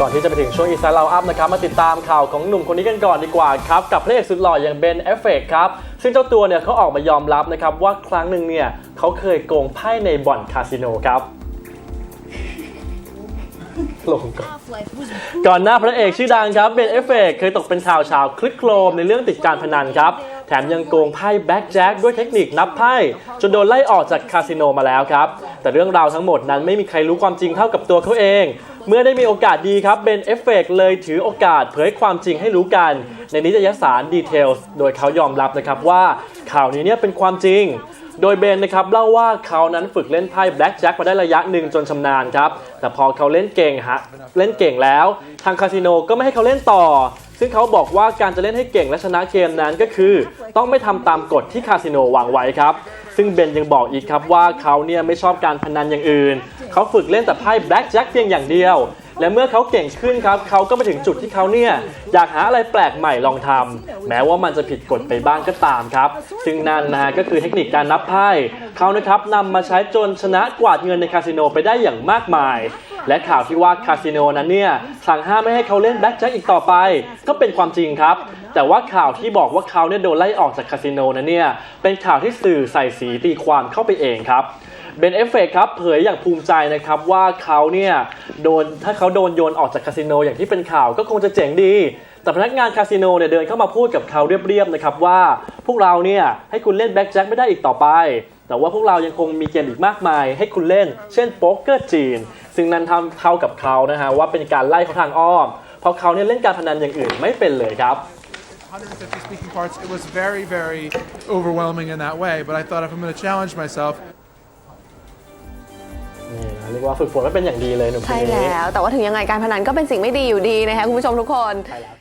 ก่อนที่จะไปถึงช่วงอีสานเราอัพนะครับมาติดตามข่าวของหนุ่มคนนี้กันก่อนดีกว่าครับกับพระเอกสุดหล่ออย่างเบนเอฟเฟกครับซึ่งเจ้าตัวเนี่ยเขาออกมายอมรับนะครับว่าครั้งหนึ่งเนี่ยเขาเคยโกงไพ่ในบ่อนคาสิโนครับ ลงก่อน Half-Life was ก่อนหน้าพระเอกชื่อดังครับเบนเอฟเฟกเคยตกเป็นข่าวเชาวคลิกโครมในเรื่องติดการพนันครับ แถมยังโกงไพ่แบ็กแจ็คด้วยเทคนิคนับไพ่จนโดนไล่ออกจากคาสิโนมาแล้วครับ แต่เรื่องราวทั้งหมดนั้นไม่มีใครรู้ความจริงเท่ากับตัวเขาเอง เมื่อได้มีโอกาสดีครับเบนเอฟเฟกเลยถือโอกาสเผยความจริงให้รู้กัน ในนิตยสารดีเทลโดยเขายอมรับนะครับว่าข่าวนี้เนี่ยเป็นความจริง โดยเบนนะครับเล่าว่าเขานั้นฝึกเล่นไพ่แบล็กแจ็คมาได้ระยะหนึ่งจนชำนาญครับ แต่พอเขาเล่นเก่งฮะเล่นเก่งแล้ว ทางคาสิโนก็ไม่ให้เขาเล่นต่อ ซึ่งเขาบอกว่าการจะเล่นให้เก่งและชนะเกมนั้นก็คือ ต้องไม่ทำตามกฎที่คาสิโนวางไว้ครับซึ่งเบนยังบอกอีกครับว่าเขาเนี่ยไม่ชอบการพนันอย่างอื่น เขาฝึกเล่นแต่ไพ่แบล็กแจ็คเพียงอย่างเดียว และเมื่อเขาเก่งขึ้นครับเขาก็มาถึงจุดที่เขาเนี่ยอยากหาอะไรแปลกใหม่ลองทำแม้ว่ามันจะผิดกฎไปบ้างก็ตามครับ ซึ่งนั่นนะฮะก็คือเทคนิคการนับไพ่เขานะครับนำมาใช้จนชนะกวาดเงินในคาสิโนไปได้อย่างมากมาย และข่าวที่ว่าคาสิโนนั้นเนี่ยสั่งห้ามไม่ให้เขาเล่นแบล็กแจ็คอีกต่อไป ก็เป็นความจริงครับแต่ว่าข่าวที่บอกว่าเขาเนี่ยโดนไล่ออกจากคาสิโนนั้นเนี่ยเป็นข่าวที่สื่อใส่สีตีความเข้าไปเองครับ เบนเอฟเฟกครับเผยอย่างภูมิใจนะครับว่าเขาเนี่ยโดนถ้าเขาโดนโยนออกจากคาสิโนอย่างที่เป็นข่าวก็คงจะเจ๋งดี แต่พนักงานคาสิโนเนี่ยเดินเข้ามาพูดกับเขาเรียบๆนะครับว่าพวกเราเนี่ยให้คุณเล่นแบล็กแจ็คไม่ได้อีกต่อไป แต่ว่าพวกเรายังคงมีเกมอีกมากมาย ให้คุณเล่น เช่นโป๊กเกอร์จีน ซึ่งนั้นทำเท่ากับเขานะฮะว่าเป็นการไล่เขาทางอ้อม เพราะเขาเนี่ยเล่นการพนันอย่างอื่นไม่เป็นเลยครับ 150 speaking parts, it was very, very overwhelming in that way. But I thought if I'm going to challenge myself, เรียกว่าฝึกฝนไว้เป็นอย่างดีเลยหนุ่มคนใช่นี้ แล้ว แต่ว่าถึงยังไงการพนันก็เป็นสิ่งไม่ดีอยู่ดีนะคะคุณผู้ชมทุกคนใช่แล้ว